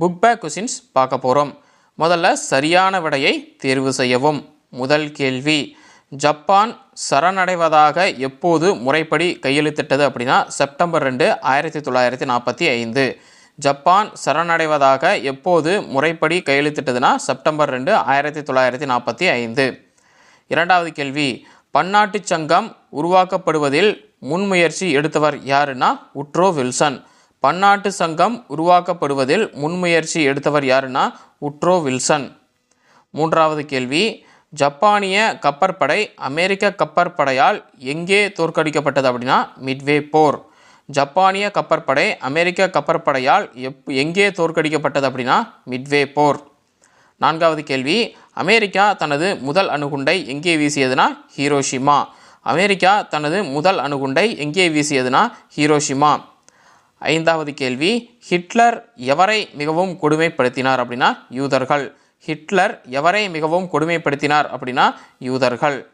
Book back questions பார்க்க போகிறோம் முதல்ல சரியான விடையை தேர்வு செய்யவும். முதல் கேள்வி ஜப்பான் சரணடைவதாக எப்போது முறைப்படி கையெழுத்திட்டது? அப்படின்னா செப்டம்பர் ரெண்டு ஆயிரத்தி தொள்ளாயிரத்தி நாற்பத்தி ஐந்து. ஜப்பான் சரணடைவதாக எப்போது முறைப்படி கையெழுத்திட்டதுன்னா செப்டம்பர் ரெண்டு ஆயிரத்தி தொள்ளாயிரத்தி நாற்பத்தி ஐந்து. இரண்டாவது கேள்வி பன்னாட்டுச் சங்கம் உருவாக்கப்படுவதில் முன்முயற்சி எடுத்தவர் யாருன்னா உட்ரோ வில்சன். பன்னாட்டு சங்கம் உருவாக்கப்படுவதில் முன்முயற்சி எடுத்தவர் யாருன்னா உட்ரோ வில்சன். மூன்றாவது கேள்வி ஜப்பானிய கப்பற்படை அமெரிக்க கப்பற்படையால் எங்கே தோற்கடிக்கப்பட்டது அப்படின்னா மிட்வே போர். ஜப்பானிய கப்பற்படை அமெரிக்க கப்பற்படையால் எப் எங்கே தோற்கடிக்கப்பட்டது அப்படின்னா மிட்வே போர். நான்காவது கேள்வி அமெரிக்கா தனது முதல் அணுகுண்டை எங்கே வீசியதுனா ஹீரோஷிமா? அமெரிக்கா தனது முதல் அணுகுண்டை எங்கே வீசியதுனா ஹீரோஷிமா? ஐந்தாவது கேள்வி ஹிட்லர் எவரை மிகவும் கொடுமைப்படுத்தினார் அப்படின்னா யூதர்கள். ஹிட்லர் எவரை மிகவும் கொடுமைப்படுத்தினார் அப்படின்னா யூதர்கள்.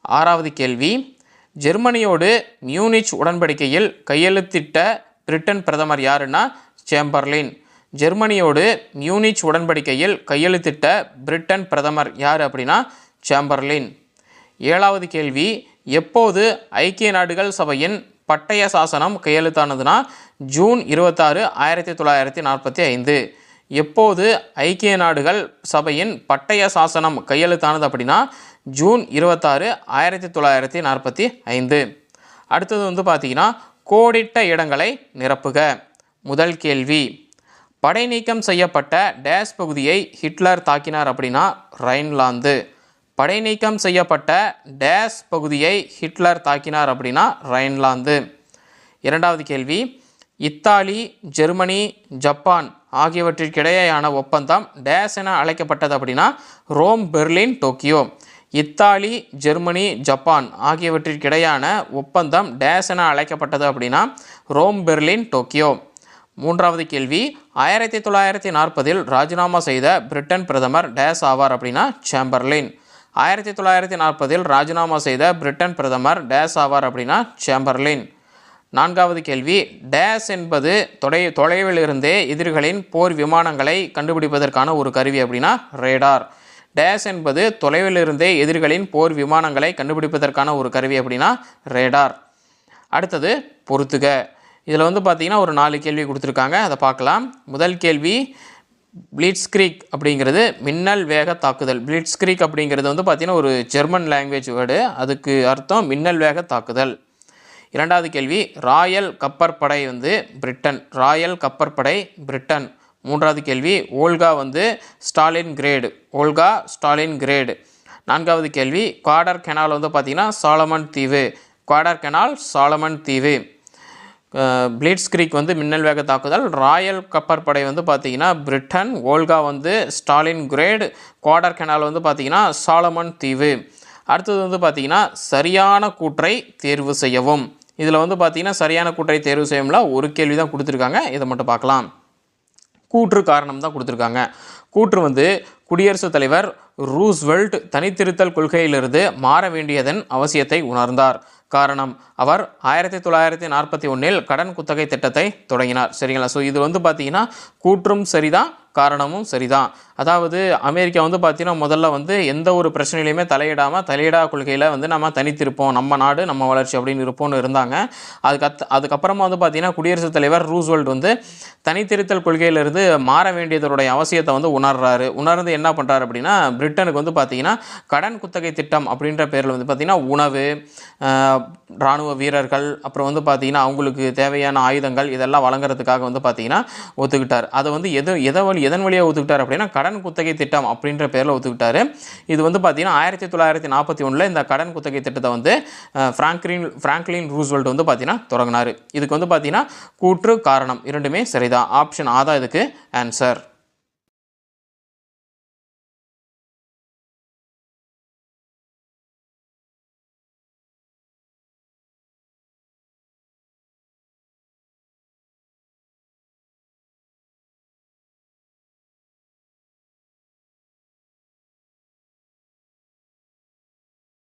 ஆறாவது கேள்வி ஜெர்மனியோடு மியூனிச் உடன்படிக்கையில் கையெழுத்திட்ட பிரிட்டன் பிரதமர் யாருன்னா சேம்பர்லின். ஜெர்மனியோடு மியூனிச் உடன்படிக்கையில் கையெழுத்திட்ட பிரிட்டன் பிரதமர் யார் அப்படின்னா சேம்பர்லின். ஏழாவது கேள்வி எப்போது ஐக்கிய நாடுகள் சபையின் பட்டய சாசனம் கையெழுத்தானதுன்னா ஜூன் இருபத்தாறு ஆயிரத்தி தொள்ளாயிரத்தி நாற்பத்தி ஐந்து. எப்போது ஐக்கிய நாடுகள் சபையின் பட்டய சாசனம் கையெழுத்தானது அப்படின்னா ஜூன் இருபத்தாறு ஆயிரத்தி தொள்ளாயிரத்தி நாற்பத்தி ஐந்து. அடுத்தது வந்து பார்த்தீங்கன்னா கோடிட்ட இடங்களை நிரப்புக. முதல் கேள்வி. படை நீக்கம் செய்யப்பட்ட டேஸ் பகுதியை ஹிட்லர் தாக்கினார் அப்படின்னா ரைன்லாந்து. படை நீக்கம் செய்யப்பட்ட டேஸ் பகுதியை ஹிட்லர் தாக்கினார் அப்படின்னா ரைன்லாந்து. இரண்டாவது கேள்வி இத்தாலி ஜெர்மனி ஜப்பான் ஆகியவற்றிற்கிடையேயான ஒப்பந்தம் டேஸ் என அழைக்கப்பட்டது அப்படின்னா Rome Berlin Tokyo. Italy Germany Japan ஆகியவற்றிற்கிடையான ஒப்பந்தம் டேஸ் என அழைக்கப்பட்டது அப்படின்னா ரோம் பெர்லின் டோக்கியோ. மூன்றாவது கேள்வி ஆயிரத்தி தொள்ளாயிரத்தி நாற்பதில் ராஜினாமா செய்த பிரிட்டன் பிரதமர் டேஸ் ஆவார் அப்படின்னா சேம்பர்லின். ஆயிரத்தி தொள்ளாயிரத்தி நாற்பதில் ராஜினாமா செய்த பிரிட்டன் பிரதமர் டேஸ் ஆவார் அப்படின்னா சேம்பர்லின். நான்காவது கேள்வி டேஸ் என்பது தொலை தொலைவிலிருந்தே எதிரிகளின் போர் விமானங்களை கண்டுபிடிப்பதற்கான ஒரு கருவி அப்படின்னா ரேடார். டேஸ் என்பது தொலைவிலிருந்தே எதிரிகளின் போர் விமானங்களை கண்டுபிடிப்பதற்கான ஒரு கருவி அப்படின்னா ரேடார். அடுத்தது பொறுத்துக. இதில் வந்து பார்த்திங்கன்னா ஒரு நாலு கேள்வி கொடுத்துருக்காங்க. அதை பார்க்கலாம். முதல் கேள்வி ப்ளீட்ஸ்க்ரீக் அப்படிங்கிறது மின்னல் வேக தாக்குதல். ப்ளீட்ஸ்க்ரீக் அப்படிங்கிறது வந்து பார்த்திங்கன்னா ஒரு ஜெர்மன் லாங்குவேஜ் வேர்டு அதுக்கு அர்த்தம் மின்னல் வேக தாக்குதல். இரண்டாவது கேள்வி ராயல் கப்பற்படை வந்து பிரிட்டன். ராயல் கப்பற்படை பிரிட்டன். மூன்றாவது கேள்வி ஓல்கா வந்து Stalin grade Olga Stalin grade நான்காவது கேள்வி குவாடர் கெனால் வந்து பார்த்திங்கன்னா சாலமன் தீவு. குவாடர் கெனால் சாலமன் தீவு. பிளீட்ஸ் கிரீக் வந்து மின்னல் வேக தாக்குதல். ராயல் கப்பற்படை வந்து பார்த்திங்கன்னா பிரிட்டன் ஓல்கா வந்து ஸ்டாலின் கிரேட் குவாடர் கெனால் வந்து பார்த்திங்கன்னா சாலமன் தீவு. அடுத்தது வந்து பார்த்திங்கன்னா சரியான கூற்றை தேர்வு செய்யவும். இதில் வந்து பார்த்திங்கன்னா சரியான கூற்றை தேர்வு செய்யும்ல ஒரு கேள்வி தான் கொடுத்துருக்காங்க. இதை மட்டும் பார்க்கலாம். கூற்று காரணம் தான் கொடுத்துருக்காங்க. கூற்று வந்து குடியரசுத் தலைவர் ரூஸ்வெல்ட் தனித்திருத்தல் கொள்கையிலிருந்து மாற வேண்டியதன் அவசியத்தை உணர்ந்தார். காரணம். அவர் ஆயிரத்தி தொள்ளாயிரத்தி நாற்பத்தி ஒன்றில் கடன் குத்தகை திட்டத்தை தொடங்கினார். சரிங்களா? ஸோ இது வந்து பார்த்தீங்கன்னா கூற்றும் சரிதான் காரணமும் சரிதான். அதாவது அமெரிக்கா வந்து பார்த்தீங்கன்னா முதல்ல வந்து எந்த ஒரு பிரச்சனையிலையுமே தலையிடாமல் தலையிடா கொள்கையில் வந்து நம்ம தனித்திருப்போம். நம்ம நாடு நம்ம வளர்ச்சி அப்படின்னு இருப்போம்னு இருந்தாங்க. அதுக்கு அத் அதுக்கப்புறமா வந்து பார்த்தீங்கன்னா குடியரசுத் தலைவர் ரூஸ்வெல்ட் வந்து தனித்திருத்தல் கொள்கையிலிருந்து மாற வேண்டியதனுடைய அவசியத்தை வந்து உணர்றாரு. உணர்ந்து என்ன பண்ணுறாரு அப்படின்னா பிரிட்டனுக்கு வந்து பார்த்தீங்கன்னா கடன் குத்தகை திட்டம் அப்படின்ற பேரில் வந்து பார்த்திங்கன்னா உணவு இராணுவ வீரர்கள் அப்புறம் வந்து பார்த்தீங்கன்னா அவங்களுக்கு தேவையான ஆயுதங்கள் இதெல்லாம் வழங்குறதுக்காக வந்து பார்த்தீங்கன்னா ஒத்துக்கிட்டார். அதை வந்து எது எதை வழி எதன் வழியாக ஒத்துக்கிட்டார் அப்படின்னா கடன் குத்தகை திட்டம் அப்படின்ற பேரில் ஒத்துக்கிட்டாரு. இது வந்து பார்த்தீங்கன்னா ஆயிரத்தி தொள்ளாயிரத்தி நாற்பத்தி ஒன்றில் இந்த கடன் குத்தகை திட்டத்தை வந்து அஹ், ஃப்ராங்க்லின் ஃப்ராங்க்லின் ரூஸ்வெல்ட் வந்து பார்த்திங்கன்னா தொடங்கினார். இதுக்கு வந்து பார்த்தீங்கன்னா கூற்று காரணம் இரண்டுமே சரிதான். ஆப்ஷன் ஆ தான் இதுக்கு ஆன்சர்